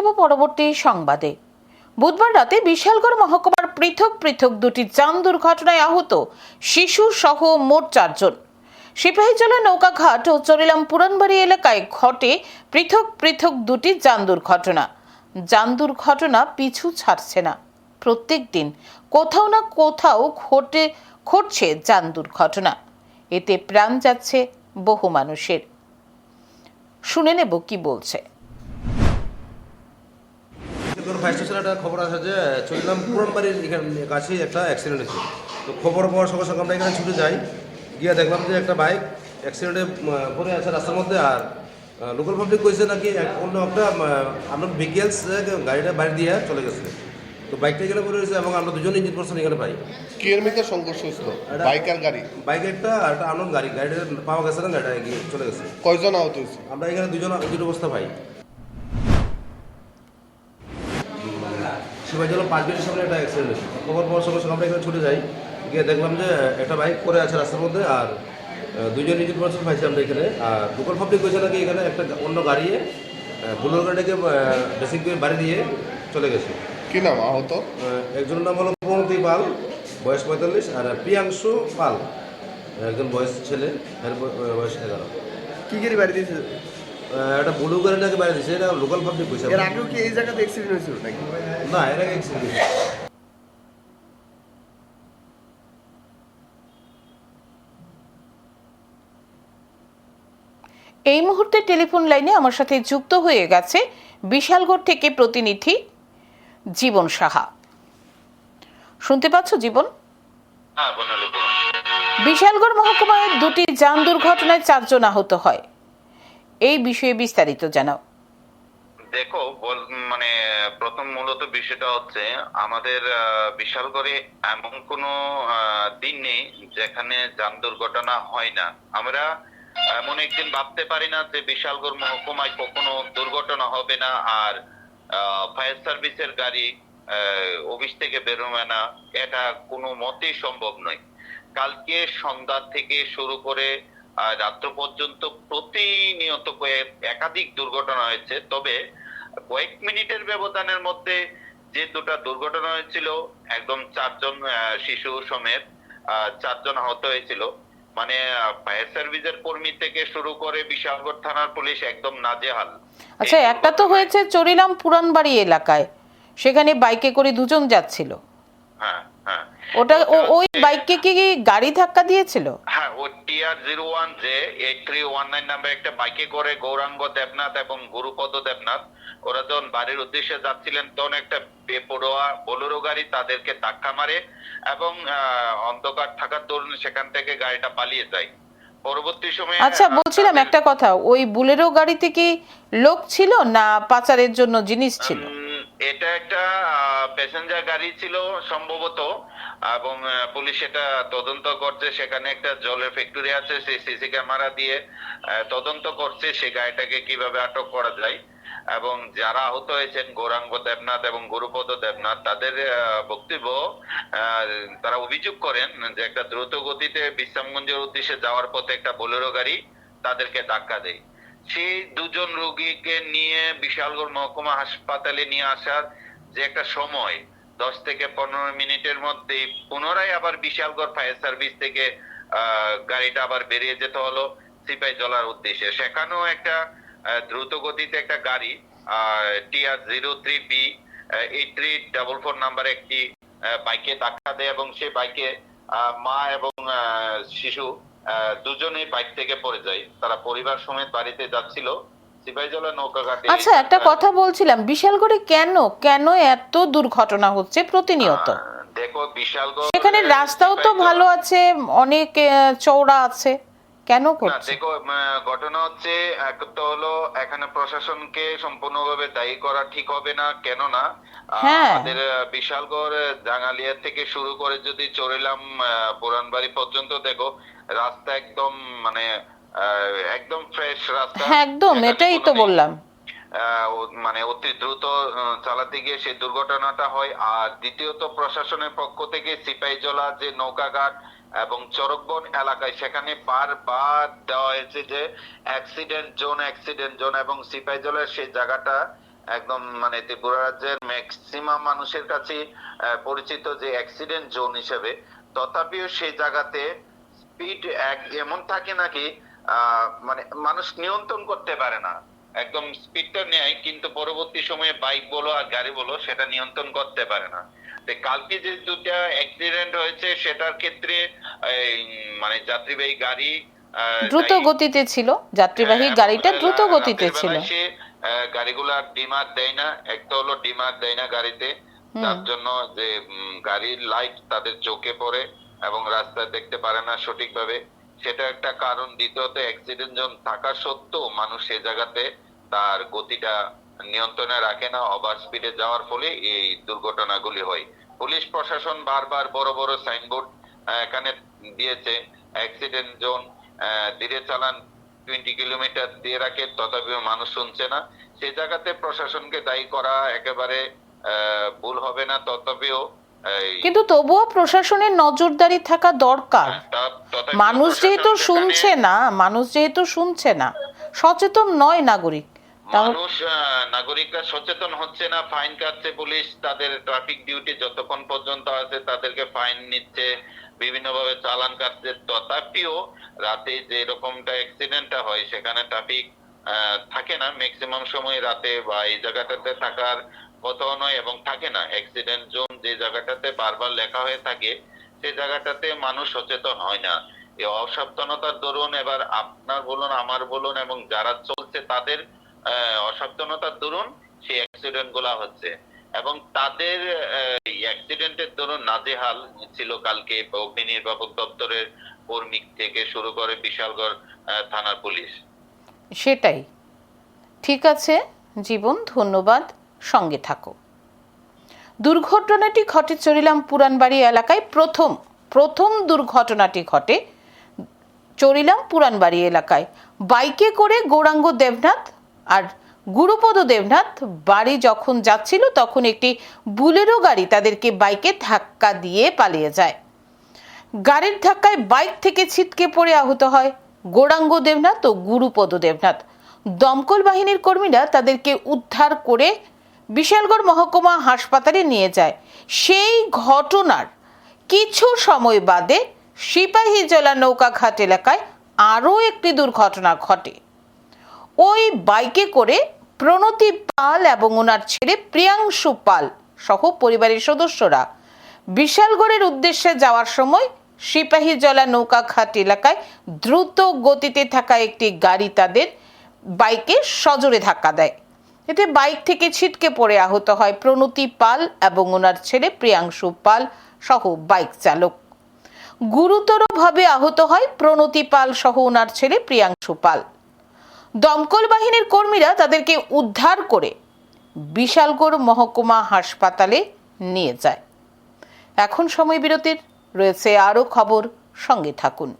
যাব পরবর্তী সংবাদে। বুধবার রাতে বিশালগড় মহকুমার পৃথক পৃথক দুটি যান দুর্ঘটনায় আহত শিশু সহ মোট চারজন। সিপাহীজলা নৌকাঘাট ও চরিলাম পুরানবাড়ি এলাকায় ঘটে পৃথক পৃথক দুটি যান দুর্ঘটনা। যান দুর্ঘটনা পিছু ছাড়ছে না। প্রত্যেক দিন কোথাও না কোথাও ঘটে, ঘটছে যান দুর্ঘটনা। এতে প্রাণ যাচ্ছে বহু মানুষের। শুনে নেব কি বলছে। তোর ফায়ার স্টেশনে একটা খবর আসে যে চললাম পুরন বাড়ির এখানে কাছেই একটা অ্যাক্সিডেন্ট হয়েছে। তো খবর পাওয়ার সঙ্গে সঙ্গে আমরা এখানে ছুটে যাই। গিয়ে দেখলাম যে একটা বাইক অ্যাক্সিডেন্টে পড়ে আছে রাস্তার মধ্যে আর লোকাল পাবলিক কইছে নাকি অন্য একটা আমরা ভেহিকেলস গাড়িটা বাইরে দিয়ে চলে গেছে। তো বাইকটা এখানে পড়ে রয়েছে এবং আমরা দুজন ইঞ্জিন পার্সন এখানে পাই। কিরমিতে সংঘর্ষ হয়েছিল। বাইক আর গাড়ি? বাইক একটা আর একটা আনন্দ গাড়ি। গাড়িটা পাওয়া গেছে না গাড়িটা চলে গেছে। কয়জন আহত হয়েছে? আমরা এখানে দুজন দুটো অবস্থা পাই। শিবাজল পাঁচ মিনিটের সামনে একটা অ্যাক্সিডেন্ট হয়েছে খবর পাওয়ার সঙ্গে সঙ্গে আমরা এখানে ছুটে যাই গিয়ে দেখলাম যে একটা বাইক পড়ে আছে রাস্তার মধ্যে আর দুজন ইঞ্জিন পার্সন পাইছি আমরা এখানে আর লোকাল পাবলিক হয়েছে নাকি এখানে একটা অন্য গাড়িয়ে বুলোর গাড়িটাকে বেসিক বাড়ি দিয়ে চলে গেছে। কি নাম? আহত? একজনের নাম হলো প্রমতি পাল বয়স পঁয়তাল্লিশ আর প্রিয়াংশু পাল একজন বয়স ছেলে এর বয়- বয়স এগারো। কী গাড়ি বাড়ি দিয়েছে? একটা ব্লু গাড়িটাকে বাইরে দিচ্ছে এটা লোকাল পাবলিক পয়সা এর আগেও কি এই জায়গাতে অ্যাক্সিডেন্ট হয়েছিল নাকি? না এর আগে হয়েছে। এই মুহূর্তে টেলিফোন লাইনে আমার সাথে যুক্ত হয়ে গেছে বিশালগড় থেকে প্রতিনিধি জীবন সাহা। শুনতে পাচ্ছ জীবন? হ্যাঁ। বিশালগড় মহকুমায় দুটি যান দুর্ঘটনায় চারজন আহত হয়। এই বিষয়ে বিস্তারিত জানাও। দেখো মানে প্রথম মূলত বিষয়টা হচ্ছে আমাদের আহ, বিশালগড়ে এমন কোনো দিন নেই যেখানে যান দুর্ঘটনা হয় না। আমরা এমন একদিন ভাবতে পারি না যে বিশালগড় মহকুমায় কখনো দুর্ঘটনা হবে না আর ফায়ার সার্ভিসের গাড়ি অফিস থেকে বেরোবে না। এটা কোনো মতেই সম্ভব নয়। কালকে সন্ধ্যা থেকে শুরু করে আহ, রাত্র পর্যন্ত প্রতিনিয়ত কয়েক একাধিক দুর্ঘটনা হয়েছে তবে কয়েক মিনিটের ব্যবধানের মধ্যে যে দুটো দুর্ঘটনা হয়েছিল একদম চারজন শিশু সমেত চারজন আহত হয়েছিল। মানে ফায়ার সার্ভিসের কর্মী থেকে শুরু করে বিশালগড় থানার পুলিশ একদম নাজেহাল। আচ্ছা একটা তো হয়েছে চরিলাম পুরানবাড়ি এলাকায় সেখানে বাইকে করে দুজন যাচ্ছিল। হ্যাঁ হ্যাঁ। ওটা ওই বাইককে কি গাড়ি ধাক্কা দিয়েছিল? হ্যাঁ TR zero one J eight three one nine number একটা বাইকে করে গৌরাঙ্গ দেবনাথ এবং গুরুপদ দেবনাথ ওরা যখন বাড়ির উদ্দেশ্যে যাচ্ছিলেন তখন একটা বেপরোয়া বোলেরো গাড়ি তাদেরকে ধাক্কা মারে এবং অন্ধকার থাকার দরুন সেখান থেকে গাড়িটা পালিয়ে যায়। পরবর্তী সময়ে আচ্ছা বলছিলাম একটা কথা ওই বুলেরো গাড়িতে কি লোক ছিল না পাচারের জন্য জিনিস ছিল? এটা একটা প্যাসেঞ্জার গাড়ি ছিল সম্ভবত, এবং পুলিশ এটা তদন্ত করছে। সেখানে একটা জলের ফ্যাক্টরি আছে, সেই সিসি ক্যামেরা দিয়ে তদন্ত করছে সে গাড়িটাকে কীভাবে আটক করা যায়। এবং যারা আহত হয়েছেন, গৌরাঙ্গ দেবনাথ এবং গুরুপদ দেবনাথ, তাদের বক্তব্য তারা অভিযোগ করেন যে একটা দ্রুত গতিতে বিশ্রামগঞ্জের উদ্দেশ্যে যাওয়ার পথে একটা বোলেরো গাড়ি তাদেরকে ধাক্কা দেয়। সেই দুজন রোগীকে নিয়ে বিশালগড় মহকুমা হাসপাতালে নিয়ে আসার যে একটা সময়, দশ থেকে পনেরো মিনিটের মধ্যে পুনরায় আবার বিশালগড় ফায়ার সার্ভিস থেকে গাড়িটা আবার বেরিয়ে যেতে হলো সিপাই জলার উদ্দেশ্যে। সেখানেও একটা দ্রুত গতিতে একটা গাড়ি TR zero three B eight three double four number একটি বাইকে ধাক্কা দেয় এবং সেই বাইকে মা এবং শিশু দুজনেই বাইক থেকে পড়ে যায়। তারা পরিবার সমেত বাড়িতে যাচ্ছিল। আচ্ছা একটা কথা বলছিলাম। বিশালগড়ে কেন কেন এত দুর্ঘটনা হচ্ছে প্রতিনিয়ত? দেখো বিশালগড় সেখানে রাস্তাও তো ভালো আছে অনেক চওড়া আছে। কেন না করছে? দেখো ঘটনা হচ্ছে এক তো হলো এখানে প্রশাসনকে সম্পূর্ণভাবে দায়ী করা ঠিক হবে না কেন না হ্যাঁ। আমাদের বিশালগড় জাঙ্গালিয়া থেকে শুরু করে যদি চড়িলাম পুরানবাড়ি পর্যন্ত দেখো রাস্তা একদম মানে একদম ফ্রেশ রাস্তা। হ্যাঁ একদম এটাই তো বললাম। আহ, মানে অতি দ্রুত চালাতে গিয়ে সেই দুর্ঘটনাটা হয়। আর দ্বিতীয়ত প্রশাসনের পক্ষ থেকে সিপাহীজলা যে নৌকাঘাট এবং চরকবন এলাকায় সেখানে বারবার দেওয়া হয়েছে যে অ্যাক্সিডেন্ট জোন অ্যাক্সিডেন্ট জোন এবং সিপাহীজলার সেই জায়গাটা একদম মানে ত্রিপুরা রাজ্যের ম্যাক্সিমাম মানুষের কাছে পরিচিত যে অ্যাক্সিডেন্ট জোন হিসেবে। তথাপিও সেই জায়গাতে স্পিড এমন থাকে নাকি মানে মানুষ নিয়ন্ত্রণ করতে পারে না। একদম স্পিডটা নেয়, কিন্তু পরবর্তী সময়ে বাইক বলো আর গাড়ি বলো, সেটা নিয়ন্ত্রণ করতে পারে না। কালকে যে দুটা অ্যাক্সিডেন্ট হয়েছে সেটার ক্ষেত্রে মানে যাত্রীবাহী গাড়ি দ্রুত গতিতে ছিল। যাত্রীবাহী হ্যাঁ, গাড়িটা দ্রুত গতিতে ছিল। গাড়িগুলা ডিমার দেয় না। একটা হলো ডিমার দেয় না গাড়িতে। তার জন্য যে গাড়ির লাইট তাদের চোখে পড়ে এবং রাস্তায় দেখতে পারে না সঠিকভাবে। সেটা একটা কারণ। দ্বিতীয়ত অ্যাক্সিডেন্ট জোন থাকা সত্ত্বেও মানুষ সে জায়গাতে তার গতিটা নিয়ন্ত্রণে রাখে না ওভার স্পিডে যাওয়ার ফলে এই দুর্ঘটনাগুলি হয়। পুলিশ প্রশাসন বারবার বড় বড় সাইনবোর্ড এখানে দিয়েছে অ্যাক্সিডেন্ট জোন ধীরে চালান টোয়েন্টি কিলোমিটার দিয়ে রাখে তথাপিও মানুষ শুনছে না। সেই জায়গাতে প্রশাসনকে দায়ী করা একেবারে ভুল হবে না তথাপিও কিন্তু তবুও প্রশাসনের নজরদারি থাকা দরকার। তা- মানুষ যেহেতু শুনছে না মানুষ যেহেতু শুনছে না সচেতন নয় নাগরিক। মানুষ নাগরিকরা সচেতন হচ্ছে না, ফাইন কাটছে পুলিশ, তাদের ট্রাফিক ডিউটি যতক্ষণ পর্যন্ত আছে তাদেরকে ফাইন নিচ্ছে বিভিন্ন ভাবে চালান কাটছে। তথাপিও রাতে যে এরকমটা অ্যাক্সিডেন্টটা হয়, সেখানে ট্রাফিক থাকে না। ম্যাক্সিমাম সময় রাতে বা এই জায়গাটাতে থাকার কথাও নয় এবং থাকে না। অ্যাক্সিডেন্ট জোন যে জায়গাটাতে বারবার লেখা হয়ে থাকে সেই জায়গাটাতে মানুষ সচেতন হয় না। এই অসাবধানতার দরুন এবার আপনার বলুন, আমার বলুন এবং যারা চলছে তাদের অসাবধানতার দরুন সেই অ্যাক্সিডেন্টগুলা হচ্ছে। এবং তাদের অ্যাক্সিডেন্টের দরুন নাজেহাল ছিল কালকে অগ্নি নির্বাপক দপ্তরের কর্মী থেকে শুরু করে বিশালগড় থানার পুলিশ। সেটাই। ঠিক আছে, জীবন ধন্যবাদ, সঙ্গে থাকো। দুর্ঘটনাটি ঘটে চরিলাম পুরানবাড়ি এলাকায় প্রথম প্রথম দুর্ঘটনাটি ঘটে চরিলাম পুরানবাড়ি এলাকায়। বাইকে করে গৌরাঙ্গ দেবনাথ আর গুরুপদ দেবনাথ বাড়ি যখন যাচ্ছিল, তখন একটি বুলেরো গাড়ি তাদেরকে বাইকে ধাক্কা দিয়ে পালিয়ে যায়। গাড়ির ধাক্কায় বাইক থেকে ছিটকে পড়ে আহত হয় গৌরাঙ্গ দেবনাথ ও গুরুপদ দেবনাথ। দমকল বাহিনীর কর্মীরা তাদেরকে উদ্ধার করে বিশালগড় মহকুমা হাসপাতালে নিয়ে যায়। সেই ঘটনার কিছু সময় বাদে সিপাহী সিপাহীজলা নৌকাঘাট এলাকায় আরও একটি দুর্ঘটনা ঘটে। ওই বাইকে করে প্রণতি পাল এবং ওনার ছেলে প্রিয়াংশু পাল সহ পরিবারের সদস্যরা বিশালগড়ের উদ্দেশ্যে যাওয়ার সময় সিপাহীজলা নৌকাঘাট এলাকায় দ্রুত গতিতে থাকা একটি গাড়ি তাদের বাইকে সজোরে ধাক্কা দেয়। এতে বাইক থেকে ছিটকে পড়ে আহত হয় প্রণতি পাল এবং ওনার ছেলে প্রিয়াংশু পাল সহ বাইক চালক। গুরুতরভাবে আহত হয় প্রণতি পাল সহ ওনার ছেলে প্রিয়াংশু পাল। দমকল বাহিনীর কর্মীরা তাদেরকে উদ্ধার করে বিশালগড় মহকুমা হাসপাতালে নিয়ে যায়। এখন সময় বিরতির, রয়েছে আরও খবর, সঙ্গে থাকুন।